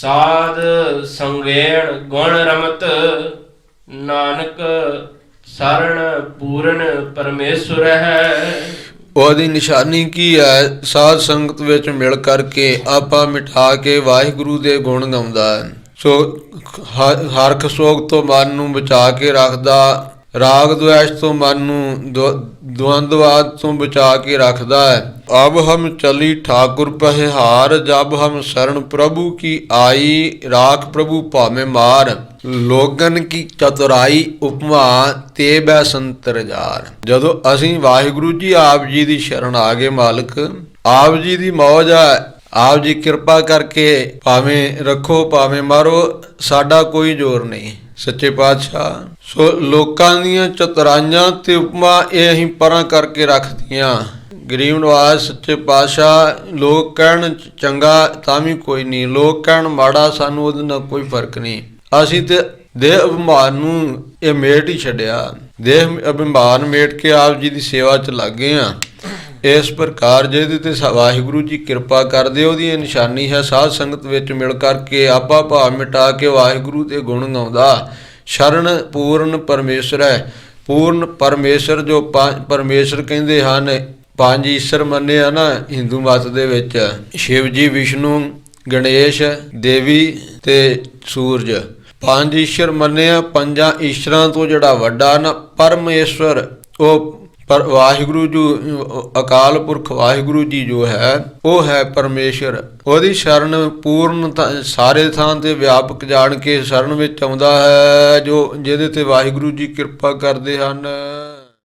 ਸਾਧ ਸੰਗੇਣ ਗੁਣ ਰਮਤ ਨਾਨਕ ਸਰਣ ਪੂਰਨ ਪਰਮੇਸ਼ਰ ਹੈ। ਉਹਦੀ ਨਿਸ਼ਾਨੀ ਕੀ ਹੈ? ਸਾਧ ਸੰਗਤ ਵਿੱਚ ਮਿਲ ਕਰਕੇ ਆਪਾ ਮਿਠਾ ਕੇ ਵਾਹਿਗੁਰੂ ਦੇ ਗੁਣ ਗਾਉਂਦਾ ਹੈ। ਸੋ ਹ- ਹਰਖ ਸੋਗ ਤੋਂ ਮਨ ਨੂੰ ਬਚਾ ਕੇ ਰੱਖਦਾ ਰਾਗ ਦੁਆਸ਼ ਤੋਂ ਮਨ ਨੂੰ ਦੁ- ਦੁਆਂਦਵਾਦ ਤੋਂ ਬਚਾ ਕੇ ਰੱਖਦਾ ਹੈ। ਅਬ ਹਮ ਚਲੀ ਠਾਕੁਰ ਪਹਿਹਾਰ ਜਬ ਹਮ ਸ਼ਰਨ ਪ੍ਰਭੂ ਕੀ ਆਈ, ਰਾਖ ਪ੍ਰਭੂ ਭਾਵੇਂ ਮਾਰ। ਲੋਗਨ ਕੀ ਚਤੁਰਾਈ ਉਪਮਾ, ਤੇ ਬੈ ਸੰਤਰ ਜਦੋਂ ਅਸੀਂ ਵਾਹਿਗੁਰੂ ਜੀ ਆਪ ਜੀ ਦੀ ਸ਼ਰਨ ਆ ਗਏ ਮਾਲਕ, ਆਪ ਜੀ ਦੀ ਮੌਜ ਹੈ ਆਪ ਜੀ ਕਿਰਪਾ ਕਰਕੇ ਭਾਵੇਂ ਰੱਖੋ, ਭਾਵੇਂ ਮਾਰੋ, ਸਾਡਾ ਕੋਈ ਜ਼ੋਰ ਨਹੀਂ। ਸੱਚੇ ਪਾਤਸ਼ਾਹ, ਸੋ ਲੋਕਾਂ ਦੀਆਂ ਚਤਰਾਈਆਂ ਤੇ ਉਪਮਾ ਇਹ ਅਸੀਂ ਪਰਾਂ ਕਰਕੇ ਰੱਖਦੀਆਂ ਗਰੀਬ ਨਵਾਜ਼ ਸੱਚੇ ਪਾਤਸ਼ਾਹ, ਲੋਕ ਕਹਿਣ ਚੰਗਾ ਤਾਂ ਵੀ ਕੋਈ ਨਹੀਂ। ਲੋਕ ਕਹਿਣ ਮਾੜਾ ਸਾਨੂੰ ਉਹਦੇ ਨਾਲ ਕੋਈ ਫ਼ਰਕ ਨਹੀਂ। ਅਸੀਂ ਤੇ ਦੇਹ ਅਭਿਮਾਨ ਨੂੰ ਇਹ ਮੇਟ ਹੀ ਛੱਡਿਆ। ਦੇਹ ਅਭਿਮਾਨ ਮੇਟ ਕੇ ਆਪ ਜੀ ਦੀ ਸੇਵਾ 'ਚ ਲੱਗ ਗਏ ਆ ਇਸ ਪ੍ਰਕਾਰ ਜਿਹਦੇ ਤੇ ਸਾ- ਵਾਹਿਗੁਰੂ ਜੀ ਕਿਰਪਾ ਕਰਦੇ, ਉਹਦੀ ਇਹ ਨਿਸ਼ਾਨੀ ਹੈ, ਸਾਧ ਸੰਗਤ ਵਿੱਚ ਮਿਲ ਕਰਕੇ ਆਪਾ ਭਾਵ ਮਿਟਾ ਕੇ ਵਾਹਿਗੁਰੂ 'ਤੇ ਗੁਣ ਗਾਉਂਦਾ। ਸ਼ਰਨ ਪੂਰਨ ਪਰਮੇਸ਼ਰ ਹੈ। ਪੂਰਨ ਪਰਮੇਸ਼ਰ ਜੋ ਪੰਜ- ਪਰਮੇਸ਼ਰ ਕਹਿੰਦੇ ਹਨ, ਪੰਜ ਈਸ਼ਰ ਮੰਨਿਆ ਨਾ ਹਿੰਦੂ ਮਤ ਦੇ ਵਿੱਚ। ਸ਼ਿਵ ਜੀ, ਵਿਸ਼ਨੂੰ, ਗਣੇਸ਼, ਦੇਵੀ ਤੇ ਸੂਰਜ। ਪੰਜ ਈਸ਼ਰ ਮੰਨਿਆ ਪੰਜਾਂ ਈਸ਼ਰਾਂ ਤੋਂ ਜਿਹੜਾ ਵੱਡਾ ਨਾ ਪਰਮੇਸ਼ਵਰ ਉਹ ਪਰ ਵਾਹਿਗੁਰੂ ਜੀ, ਅਕਾਲ ਪੁਰਖ ਵਾਹਿਗੁਰੂ ਜੀ ਜੋ ਹੈ, ਉਹ ਹੈ ਪਰਮੇਸ਼ਰ। ਉਹਦੀ ਸ਼ਰਨ ਪੂਰਨ ਸਾਰੇ ਥਾਂ ਤੇ ਵਿਆਪਕ ਜਾਣ ਕੇ ਸ਼ਰਨ ਵਿੱਚ ਆਉਂਦਾ ਹੈ, ਜੋ ਜਿਹਦੇ ਤੇ ਵਾਹਿਗੁਰੂ ਜੀ ਕਿਰਪਾ ਕਰਦੇ ਹਨ।